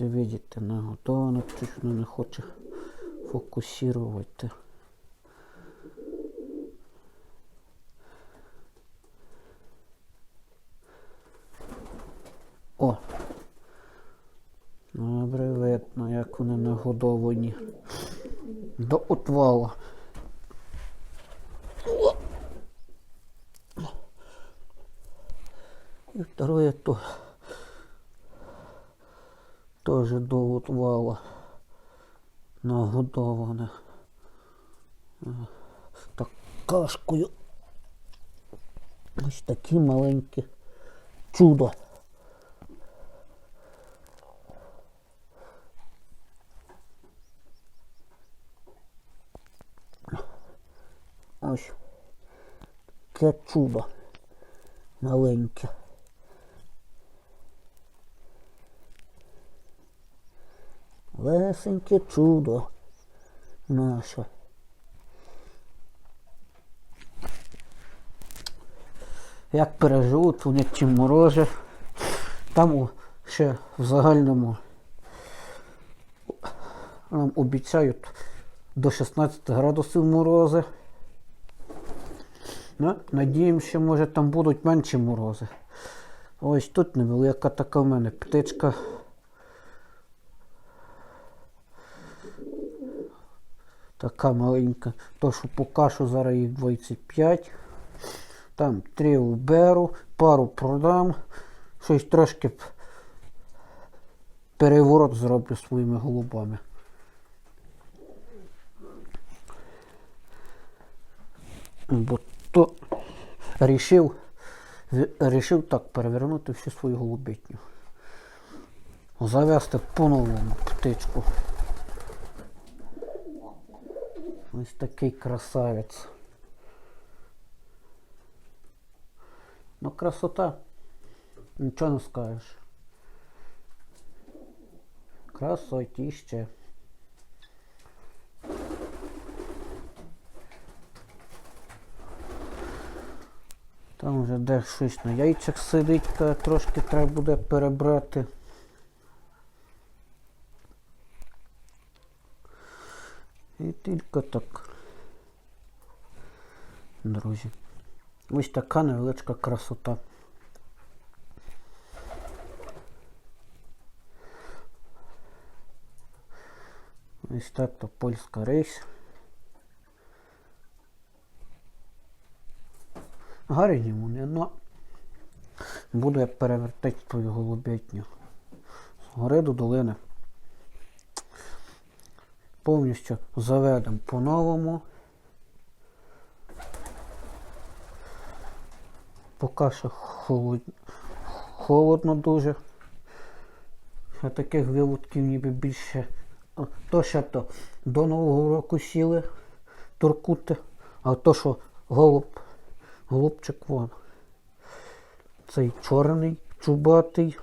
Можете видіти, наготовано, точно не хоче фокусувати. О! Добре видно, як вони нагодовані. До отвала. І второе то теж до отвала нагодоване. Е, Так кашкою. Ось такі маленькі чудо. Ось таке чудо маленьке. Лесеньке чудо наше. Як переживуть вони ці морози. Там ще в загальному нам обіцяють до 16 градусів морози. Ну, надіємося, може там будуть менші морози. Ось тут невелика така в мене птичка. Така маленька. То, що поки що зараз їх 25. Там три уберу, пару продам. Щось трошки переворот зроблю своїми голубами. Бо то рішив, рішив так перевернути всю свою голубітню. Завести по-новому птичку. Ось такий красавець. Ну, красота. Нічого не скажеш. Красотіще. Там вже де щось на яйцях сидить, трошки треба буде перебрати. І тільки так. Друзі. Ось така невеличка красота. Ось так то польська рись. Гарні вони, но буду я перевертати твою голубятню. З гори до долини. Повністю заведемо по-новому. Поки що холод... холодно дуже. Ще таких виводків ніби більше. То ще то до Нового року сіли туркути, а то, що голуб, голубчик вон. Цей чорний, чубатий.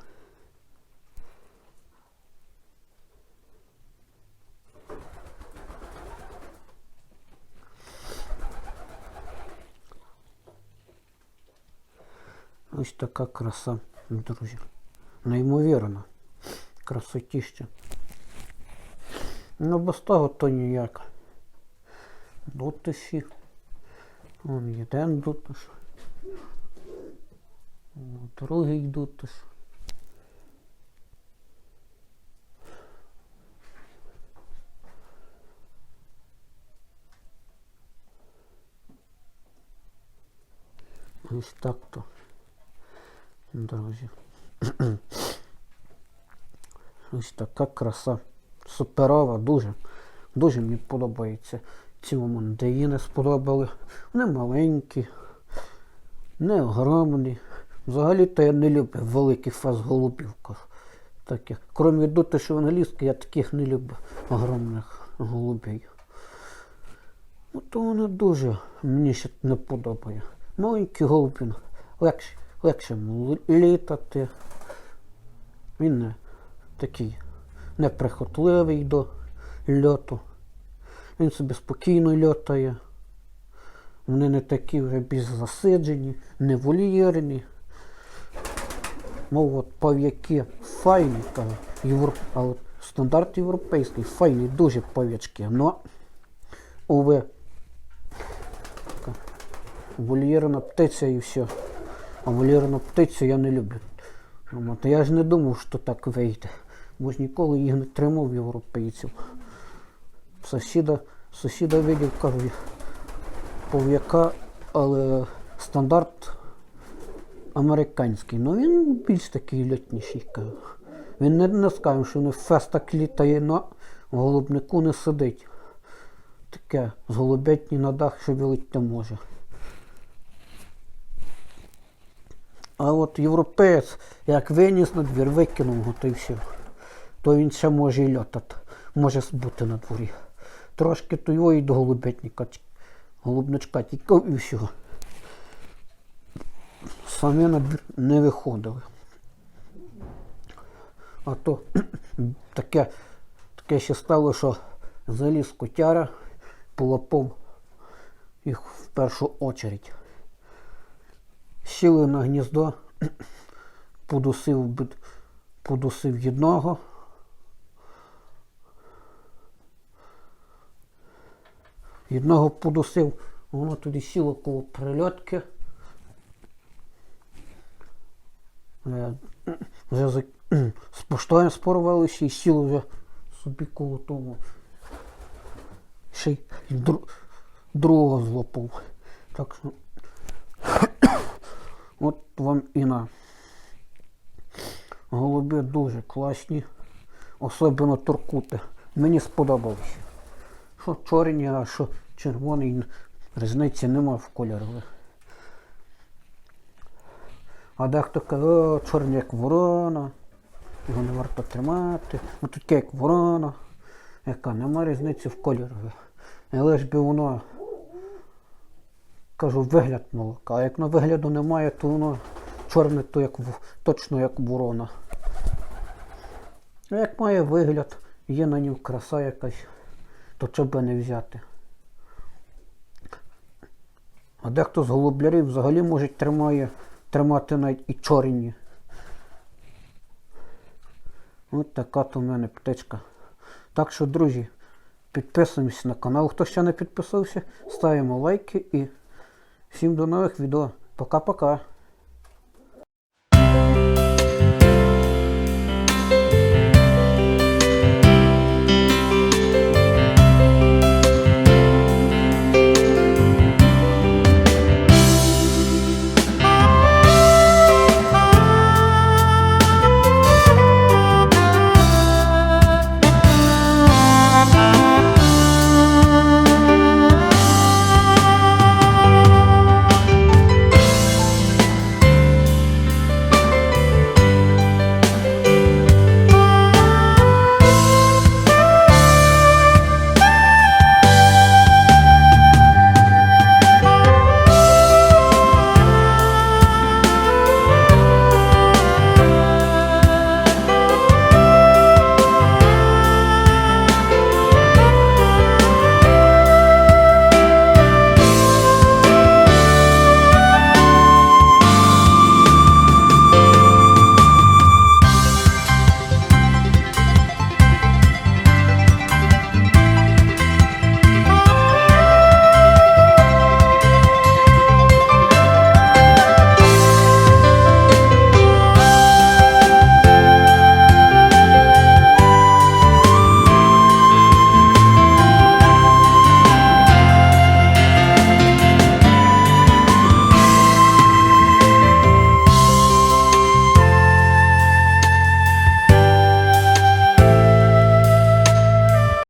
Ось така краса, друзі. Неймовірна. Красотіща. Ну без того то ніяк. Дутиші. Вон один дутиш. Вон Другий дутиш. Ось так то. Друзі. Ось така краса. Суперова, дуже. Дуже мені подобається. Ці мандеї не сподобали. Вони маленькі, не огромні. Взагалі-то я не люблю великих фаз голубів. Таких. Крім доти, що англійські, я таких не люблю огромних голубів. От воно дуже мені ще не подобає. Маленький голуб він легше, легше літати. Він не такий неприхотливий до льоту. Він собі спокійно льотає. Вони не такі вже більш засиджені, не вольєрні. Мов от пав'яки файний, кажу. Євро... А от стандарт європейський, файний, дуже повічки. Но, уве, вольєрна птиця і все. А вольєрну птицю я не люблю. Я ж не думав, що так вийде. Бо ж ніколи їх не тримав європейців. Сусіда, сусіда видів, кажу, пов'яка, але стандарт американський. Ну він більш такий льотніший. кажу. Він не, не скажемо, що він фестак літає на голубнику не сидить. Таке з голубятні на дах, що вилить не може. А от європеєць, як виніс на двір, викинув його, то. То він ще може і льотати, може бути на дворі. Трошки то його і до голубятника, голубничка тікав і все. Самі на двір не виходили. А то таке, таке ще стало, що заліз котяра, полапав їх в першу очередь. Сіли на гніздо, подусив, подусив одного. Одного подусив, воно тоді сіло коло прильотки. Е, Вже за- з поштою спорвалися і сіло вже собі коло того. Ще й дру- другого злопав. Так що Вам і на. Голуби дуже класні, особливо туркути. Мені сподобалося. Що чорні, а що червоний, різниці нема в кольорові. А дехто каже, о, чорний як ворона, його не варто тримати. Ну таке як ворона, яка нема різниці в кольорові. Але ж би воно кажу, вигляд молока. А як на вигляду немає, то воно чорне, то як точно як ворона. А як має вигляд, є на нім краса якась, то чого би не взяти. А дехто з голублярів взагалі може тримає, тримати навіть і чорні. От така то в мене птичка. Так що, друзі, підписуємось на канал. Хто ще не підписався, ставимо лайки і всім до нових відео. Пока-пока.